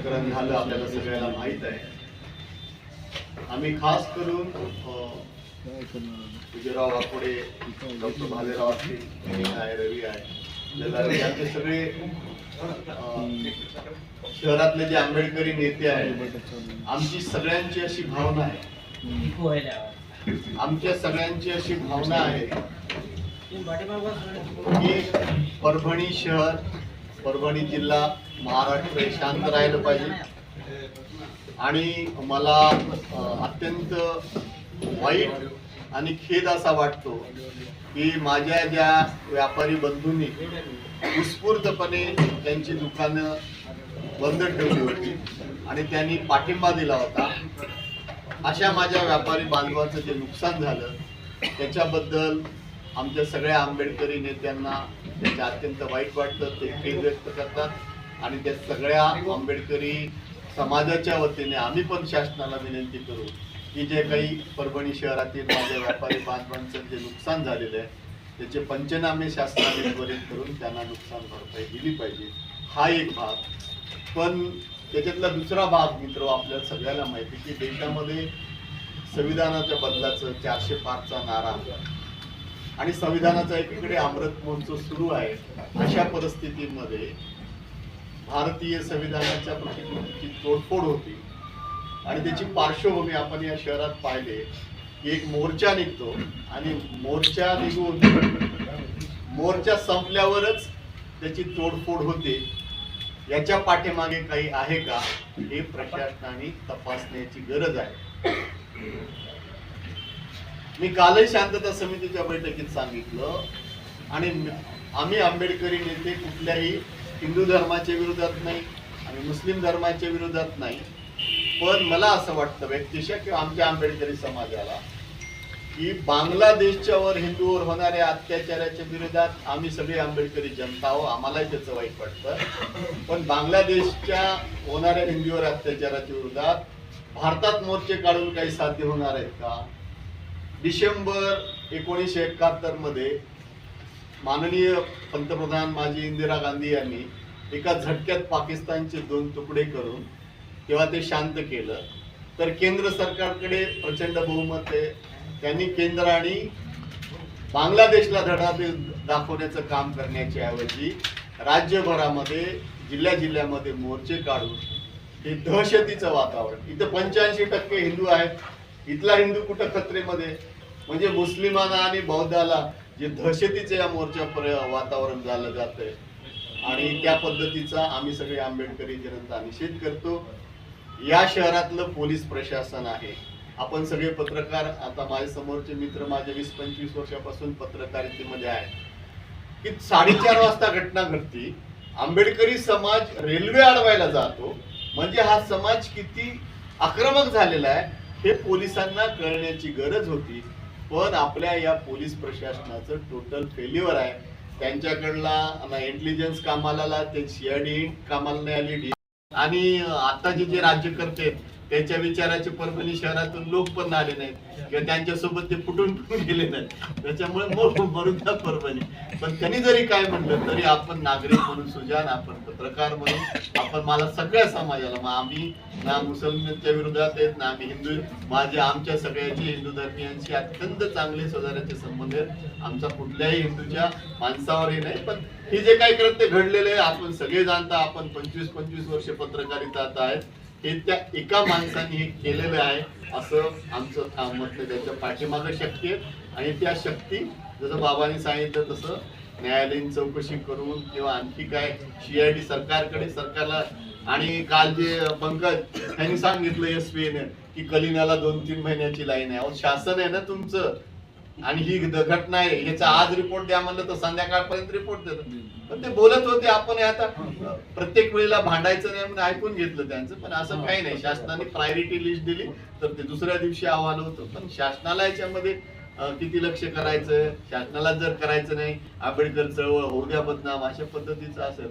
प्रकरण झालं आपल्याला सगळ्याला माहीत आहे. आम्ही खास करून विजयराव वाकोडे डॉक्टर भालेराव असतील आहे रवी आहे यांचे सगळे शहरातले जे आंबेडकरी नेते आहेत आमची सगळ्यांची अशी भावना आहे. आमच्या सगळ्यांची अशी भावना आहे की परभणी शहर परभणी जिल्हा महाराष्ट्र शांत राहिलं पाहिजे. आणि मला अत्यंत वाईट आणि खेद असा वाटतो की माझ्या ज्या व्यापारी बंधूंनी उत्स्फूर्तपणे त्यांची दुकानं बंद ठेवली होती आणि त्यांनी पाठिंबा दिला होता अशा माझ्या व्यापारी बांधवाचं जे नुकसान झालं त्याच्याबद्दल आमच्या सगळ्या आंबेडकरी नेत्यांना त्याच्या अत्यंत वाईट वाटतं ते खेद व्यक्त करतात. आणि त्या सगळ्या आंबेडकरी समाजाच्या वतीने आम्ही पण शासनाला विनंती करू की जे काही परभणी शहरातील माझ्या व्यापारी बांधवांचं जे नुकसान झालेलं आहे त्याचे पंचनामे शासनाने त्वरित करून त्यांना नुकसान भरपाई दिली पाहिजे. हा एक भाग. पण त्याच्यातला दुसरा भाग मित्र आपल्याला सगळ्याला माहिती की देशामध्ये संविधानाच्या बदलाचं चारशे पाचचा नारा. आणि संविधानाचा एकीकडे अमृत महोत्सव सुरू आहे. अशा परिस्थितीमध्ये भारतीय संविधानाच्या प्रतिकृतीची तोडफोड होती. आणि त्याची पार्श्वभूमी आपण या शहरात पाहिले. की एक मोर्चा निघतो आणि मोर्चा निघून मोर्चा संपल्यावरच त्याची तोडफोड होते. याच्या पाठीमागे काही आहे का हे प्रशासनाने तपासण्याची गरज आहे. मी कालही शांतता समितीच्या बैठकीत सांगितलं आणि आम्ही आंबेडकरी नेते कुठल्याही हिंदू धर्माच्या विरोधात नाही आणि मुस्लिम धर्माच्या विरोधात नाही. पण मला असं वाटतं व्यक्तिशा किंवा आमच्या आंबेडकरी समाजाला की बांगलादेशच्या वर हिंदूवर होणाऱ्या अत्याचाराच्या विरोधात आम्ही सगळे आंबेडकरी जनता आहो आम्हालाही त्याचं वाईट वाटतं. पण बांगलादेशच्या होणाऱ्या हिंदूवर अत्याचाराच्या विरोधात भारतात मोर्चे काढून काही साध्य होणार आहेत का? डिसेंबर एकोणीसशे एकाहत्तरमध्ये माननीय पंतप्रधान माजी इंदिरा गांधी यांनी एका झटक्यात पाकिस्तानचे दोन तुकडे करून तेव्हा ते शांत केलं. तर केंद्र सरकारकडे प्रचंड बहुमत आहे. त्यांनी केंद्र आणि बांगलादेशला धडा दे- दाखवण्याचं काम करण्याच्या ऐवजी राज्यभरामध्ये जिल्ह्या जिल्ह्यामध्ये मोर्चे काढून हे दहशतीचं वातावरण इथं पंच्याऐंशी टक्के हिंदू आहेत. इथला हिंदू कुठं खत्रेमध्ये? म्हणजे मुस्लिमांना आणि बौद्धाला जे दहशतीचं या मोर्चा वातावरण झालं जातंय. आणि त्या पद्धतीचा आम्ही सगळे आंबेडकरी जनता निषेध करतो. या शहरातलं पोलीस प्रशासन आहे. आपण सगळे पत्रकार आता माझ्या समोरचे मित्र माझे वीस पंचवीस वर्षापासून पत्रकारितेमध्ये आहेत. की साडेचार वाजता घटना घडती. आंबेडकरी समाज रेल्वे अडवायला जातो. म्हणजे हा समाज किती आक्रमक झालेला आहे हे पोलिसांना कळण्याची गरज होती. पण आपल्या या पोलीस प्रशासनाचं टोटल फेल्युअर आहे. त्यांच्याकडला इंटेलिजन्स कामाला आला, ते सीआयडी कामाला नाही आली डी आणि आताचे जे राज्यकर्ते आहेत, त्याच्या विचाराचे म्हणजे परभणी शहरातून लोक पण आले नाहीत. किंवा त्यांच्यासोबत ते फुटून फुटून गेले नाहीत. त्याच्यामुळे मग मरून परभणी. पण त्यांनी जरी काय म्हणलं तरी आपण नागरिक म्हणून सुजान आपण पत्रकार म्हणून आपण मला सगळ्या समाजाला मग आम्ही ना मुसलमानच्या विरोधात आहेत ना आम्ही हिंदू माझे आमच्या सगळ्याचे हिंदू धर्मियांशी अत्यंत चांगले सौदार्याचे संबंध आहेत. आमचा कुठल्याही हिंदूच्या माणसावरही नाही पण हे जे काही करत ते घडलेले आपण सगळे जाणता आपण पंचवीस पंचवीस वर्ष पत्रकारितात आहेत. हे त्या एका माणसाने हे केलेलं आहे असं आमचं म्हटलं त्याच्या पाठीमागं शक्ती आहे. आणि त्या शक्ती जसं बाबांनी सांगितलं तसं न्यायालयीन चौकशी करून किंवा आणखी काय सीआयडी सरकारकडे सरकारला आणि काल जे पंकज त्यांनी सांगितलं एस ने की कलिनाला दोन तीन महिन्याची लाईन आहे. शासन आहे ना तुमचं. आणि ही घटना आहे याचा आज रिपोर्ट द्या म्हणलं तर संध्याकाळपर्यंत रिपोर्ट देतो. पण ते बोलत होते आपण आता प्रत्येक वेळेला भांडायचं नाही म्हणून ऐकून घेतलं त्यांचं पण असं काही नाही. शासनाने प्रायोरिटी लिस्ट दिली तर ते दुसऱ्या दिवशी अहवाल होतं. पण शासनाला याच्यामध्ये किती लक्ष करायचं? शासनाला जर करायचं नाही आंबेडकर चळवळ होऊ द्या बदनाम अशा पद्धतीचं असेल.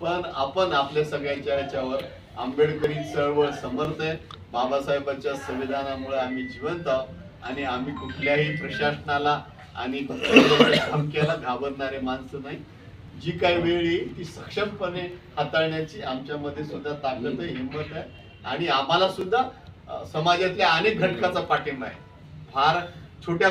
पण आपण आपल्या सगळ्यांच्या याच्यावर आंबेडकरी चळवळ समर्थ आहे. बाबासाहेबांच्या संविधानामुळे आम्ही जिवंत आहोत. आणि आम्ही कुठल्याही प्रशासनाला आणि धमक्याला घाबरणारे माणसं नाही. जी काही वेळ येईल ती सक्षमपणे हाताळण्याची आमच्यामध्ये सुद्धा ताकद आहे हिंमत आहे. आणि आम्हाला सुद्धा समाजातल्या अनेक घटकाचा पाठिंबा आहे. फार छोट्या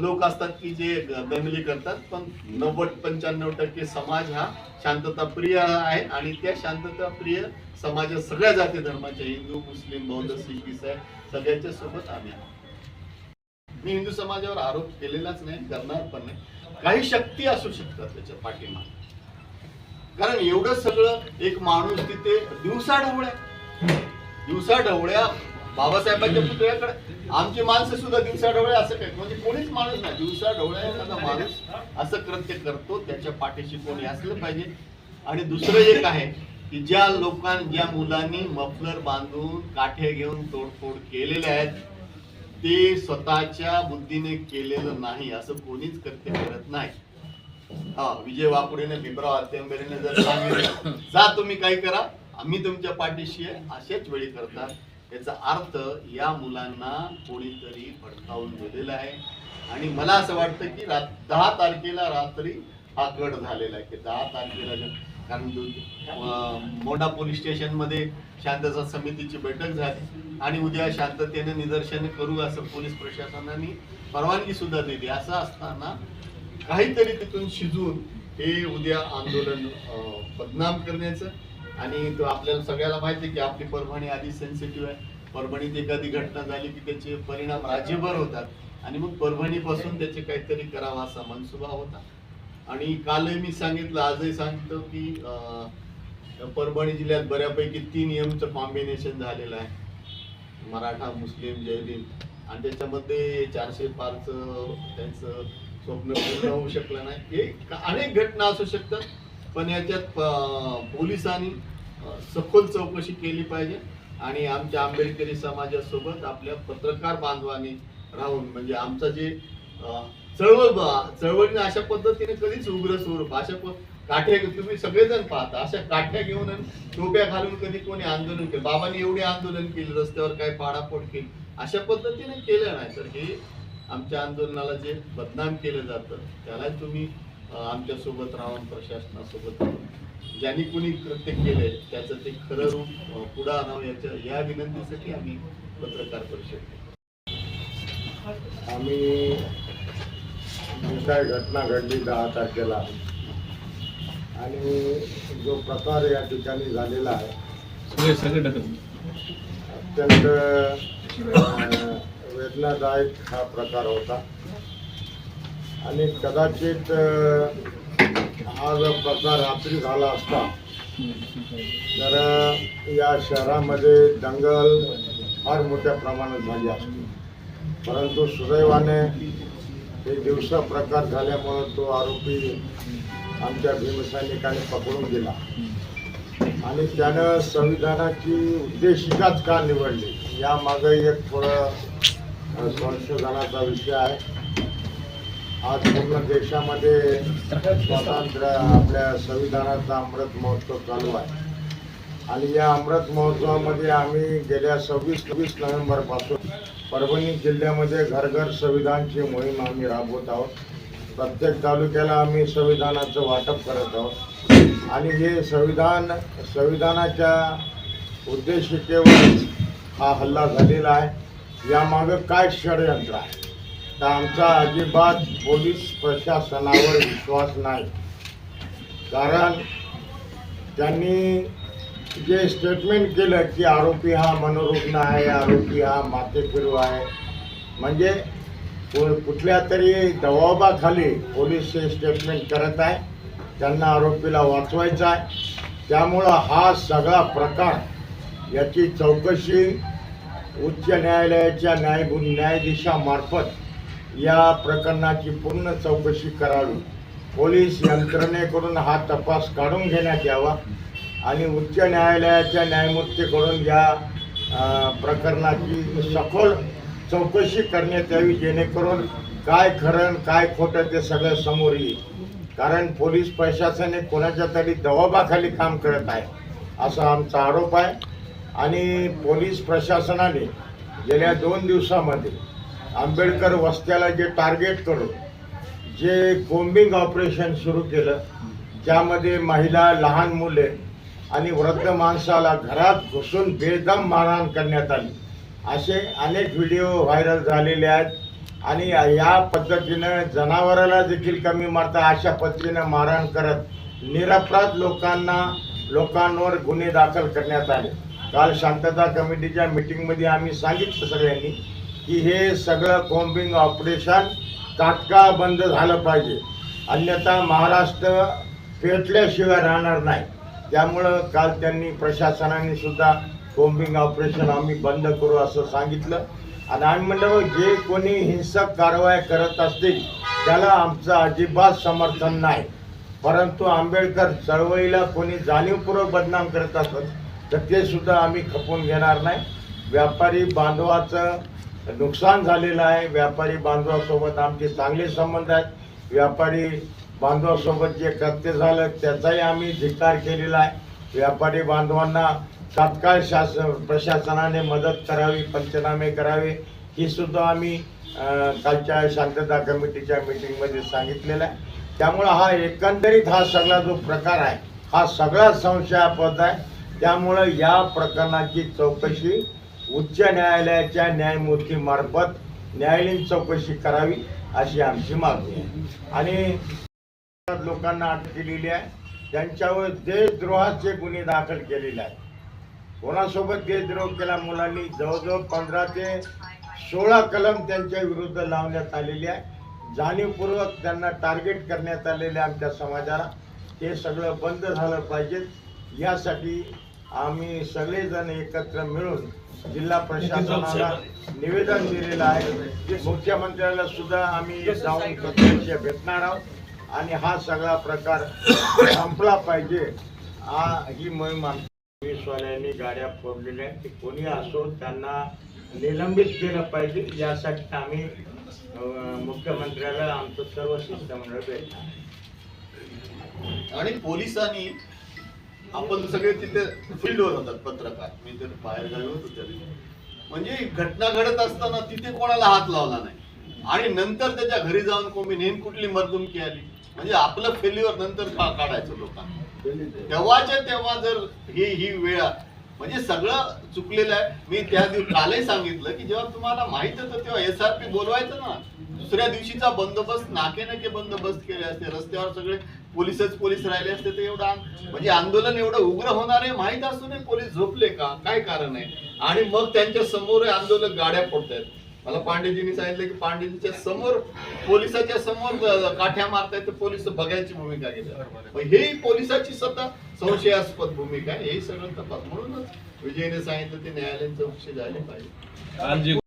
लोक असतात की जे दंगली करतात पण नव्वद पंच्याण्णव टक्के समाज हा शांतता प्रिय आहे आणि त्या शांतता प्रिय समाजात सगळ्या जाती धर्माच्या हिंदू मुस्लिम बौद्ध सिख इसाई सगळ्यांच्या सोबत आम्ही आहोत. मी हिंदू समाजावर आरोप केलेलाच नाही करणार पण नाही. काही शक्ती असू शकतात त्याच्या पाठीमागे. कारण एवढं सगळं एक माणूस तिथे दिवसा ढवळ्या. दिवसा ढवळ्या बाबासाहेबांच्या पुतळ्याकडे. आमची माणसं सुद्धा दिवसा ढवळ्या असं काय म्हणजे कोणीच माणूस नाही. दिवसा ढवळ्या एखादा माणूस असं कृत्य करतो त्याच्या पाठीशी कोणी असलं पाहिजे. आणि दुसरं एक आहे की ज्या लोकांनी ज्या मुलांनी मफलर बांधून काठे घेऊन तोडफोड केलेल्या आहेत ते स्वतःच्या बुद्धीने केलेलं नाही असं कोणीच कृत्य करत नाही. हा विजय वाकुडेने भीमराव आत्यंबरेने जर सांगितलं जा तुम्ही काय करा आम्ही तुमच्या पाठीशी आहे अशाच वेळी करतात. याचा अर्थ या मुलांना कोणीतरी भडकावून दिलेला आहे. आणि मला असं वाटतं की रात दहा तारखेला रात्री हा गड झालेला आहे की दहा तारखेला कारण मोठा पोलीस स्टेशनमध्ये शांतता समितीची बैठक झाली. आणि उद्या शांततेने निदर्शन करू असं पोलीस प्रशासनाने परवानगी सुद्धा दिली. असं असताना काहीतरी तिथून शिजून हे उद्या आंदोलन बदनाम करण्याचं आणि तो आपल्याला सगळ्याला माहिती आहे की आपली परभणी आधी सेन्सिटिव्ह आहे. परभणीत एखादी घटना झाली की त्याचे परिणाम राज्यभर होतात. आणि मग परभणीपासून त्याचे काहीतरी करावा असा मनसुबा होता. आणि कालही मी सांगितलं आजही सांगितलं की परभणी जिल्ह्यात बऱ्यापैकी तीन एमचं कॉम्बिनेशन झालेलं आहे. मराठा मुस्लिम जैन आणि त्याच्यामध्ये चारशे पाच त्यांचं स्वप्न पूर्ण होऊ शकलं नाही. हे अनेक घटना असू शकतात पण याच्यात पोलिसांनी सखोल चौकशी केली पाहिजे आणि आमच्या आंबेडकरी समाजासोबत आपल्या पत्रकार बांधवांनी राहून म्हणजे आमचं जे चळवळ चळवळीने अशा पद्धतीने कधीच उग्र स्वरूप अशा प- काठ्या तुम्ही सगळेजण पाहता. अशा काठ्या घेऊन टोप्या घालून कधी कोणी आंदोलन केलं? बाबांनी एवढे आंदोलन केलं रस्त्यावर काय पाडापोड केली? अशा पद्धतीने केलं नाही तर हे आमच्या आंदोलनाला जे बदनाम केलं जातं त्याला तुम्ही आमच्यासोबत राहून प्रशासनासोबत राहून ज्यांनी कोणी कृत्य केलंय त्याचं ते खरं रूप पुढं आणावं याच्या या विनंतीसाठी आम्ही पत्रकार परिषद आम्ही जी काय घटना घडली दहा तारखेला. आणि जो प्रकार या ठिकाणी झालेला आहे अत्यंत वेदनादायक हा प्रकार होता. आणि कदाचित हा जर प्रकार रात्री झाला असता तर या शहरामध्ये दंगल फार मोठ्या प्रमाणात झाली असती. परंतु सुदैवाने हे दिवसा प्रकार झाल्यामुळं तो आरोपी आमच्या भीमसैनिकाने पकडून दिला. आणि त्यानं संविधानाची उद्देशिकाच का निवडली? यामागे एक थोडं संशोधनाचा विषय आहे. आज पूर्ण देशामध्ये स्वातंत्र्य आपल्या संविधानाचा अमृत महोत्सव चालू आहे. आणि या अमृत महोत्सवामध्ये आम्ही गेल्या सव्वीस सव्वीस नोव्हेंबरपासून परभणी जिल्ह्यामध्ये घर घर संविधानची मोहीम आम्ही राबवत आहोत. प्रत्येक तालुक्याला आम्ही संविधानाचं वाटप करत आहोत. आणि हे संविधान संविधानाच्या उद्देशिकेवर हा हल्ला झालेला आहे. यामागं काय षडयंत्र आहे? तर आमचा अजिबात पोलीस प्रशासनावर विश्वास नाही. कारण त्यांनी जे स्टेटमेंट केलं की आरोपी हा मनोरुग्ण आहे आरोपी हा मातेफिरू आहे. म्हणजे कुठल्या तरी दबावाखाली पोलीस हे स्टेटमेंट करत आहे. त्यांना आरोपीला वाचवायचा आहे. त्यामुळं हा सगळा प्रकार याची चौकशी उच्च न्यायालयाच्या न्याय न्यायाधीशामार्फत या प्रकरणाची पूर्ण चौकशी करावी. पोलीस यंत्रणेकडून हा तपास काढून घेण्यात यावा आणि उच्च न्यायालयाच्या न्यायमूर्तीकडून या प्रकरणाची सखोल चौकशी करण्यात यावी जेणेकरून काय खरं काय खोटं ते सगळं समोर येईल. कारण पोलीस प्रशासन हे कोणाच्या तरी दबावाखाली काम करत आहे असा आमचा आरोप आहे. आणि पोलीस प्रशासनाने गेल्या दोन दिवसामध्ये आंबेडकर वस्त्याला जे टार्गेट करून जे कोम्बिंग ऑपरेशन सुरू केलं ज्यामध्ये महिला लहान मुले आणि वृद्ध माणसाला घरात घुसून बेदम मारहाण करण्यात आली. असे अनेक व्हिडिओ व्हायरल झालेले आहेत. आणि या पद्धतीनं जनावराला देखील कमी मारता अशा पद्धतीनं मारहाण करत निरपराध लोकांना लोकांवर गुन्हे दाखल करण्यात आले. काल शांतता कमिटीच्या मिटिंगमध्ये आम्ही सांगितलं सगळ्यांनी की हे सगळं कॉम्बिंग ऑपरेशन तात्काळ बंद झालं पाहिजे. अन्यथा महाराष्ट्र पेटल्याशिवाय राहणार नाही. त्यामुळं काल त्यांनी प्रशासनाने सुद्धा बॉम्बिंग ऑपरेशन आम्ही बंद करू असं सांगितलं. आणि आम्ही म्हणलं जे कोणी हिंसक कारवाया करत असतील त्याला आमचं अजिबात समर्थन नाही. परंतु आंबेडकर चळवळीला कोणी जाणीवपूर्वक बदनाम करत असत तर ते सुद्धा आम्ही खपून घेणार नाही. व्यापारी बांधवाचं नुकसान झालेलं आहे. व्यापारी बांधवासोबत आमचे चांगले संबंध आहेत. व्यापारी बांधवासोबत जे कृत्य झालं त्याचाही आम्ही धिक्कार केलेला आहे. व्यापारी बांधवांना तात्काळ शासन प्रशासनाने मदत करावी पंचनामे करावे ही सुद्धा आम्ही कालच्या शांतता कमिटीच्या मीटिंगमध्ये सांगितलेलं आहे. त्यामुळं हा एकंदरीत हा सगळा जो प्रकार आहे हा सगळा संशयापद आहे. त्यामुळं या प्रकरणाची चौकशी उच्च न्यायालयाच्या न्यायमूर्तीमार्फत न्यायालयीन चौकशी करावी अशी आमची मागणी आहे. आणि लोकांना अटक केलेली आहे. त्यांच्यावर देशद्रोहाचे गुन्हे दाखल केलेले आहेत. कोणासोबत देशद्रोह केला मुलांनी? जवळजवळ पंधरा ते सोळा कलम त्यांच्या विरुद्ध लावण्यात आलेले आहे. जाणीवपूर्वक त्यांना टार्गेट करण्यात आलेले आहे आमच्या समाजाला. ते सगळं बंद झालं पाहिजेत यासाठी आम्ही सगळेजण एकत्र मिळून जिल्हा प्रशासनाला निवेदन दिलेलं आहे. मुख्यमंत्र्याला सुद्धा आम्ही जाऊन प्रत्यक्ष भेटणार आहोत. आणि हा सगळा प्रकार संपला पाहिजे. हा ही मोहीम पोलीसवाल्यांनी गाड्या फोडलेल्या आहेत. ते कोणी असो त्यांना निलंबित केलं पाहिजे. यासाठी आम्ही मुख्यमंत्र्याला आमचं सर्व शिष्टमंडळ भेटणार आणि पोलिसांनी आपण सगळे तिथे फील्डवर होतात पत्रकार. मी तर बाहेर गावी होतो तरी म्हणजे घटना घडत असताना तिथे कोणाला हात लावला नाही. आणि नंतर त्याच्या घरी जाऊन कोणी नेम कुठली मर्दुमकी आली. म्हणजे आपलं फेल्युअर नंतर का काढायचं लोकांना? तेव्हाच्या तेव्हा जर ही ही वेळ म्हणजे सगळं चुकलेलं आहे. मी त्या दिवशी कालही सांगितलं की जेव्हा तुम्हाला माहीत होतं तेव्हा एस आर पी बोलवायचं ना. दुसऱ्या दिवशीचा बंदोबस्त नाके नाके बंदोबस्त केले असते. रस्त्यावर सगळे पोलीसच पोलीस राहिले असते तर एवढं म्हणजे आंदोलन एवढं उग्र होणार आहे माहीत असूनही पोलीस झोपले का? काय कारण आहे? आणि मग त्यांच्यासमोर आंदोलक गाड्या फोडतायत. मला पांडेजींनी सांगितलं की पांडेजीच्या समोर पोलिसाच्या समोर काठ्या मारतायत तर पोलीस बघायची भूमिका घेतात. हे पोलिसाची स्वतः संशयास्पद भूमिका आहे. हे सगळं तपास. म्हणूनच विजयने सांगितलं ते न्यायालयीन चौकशी झाली पाहिजे.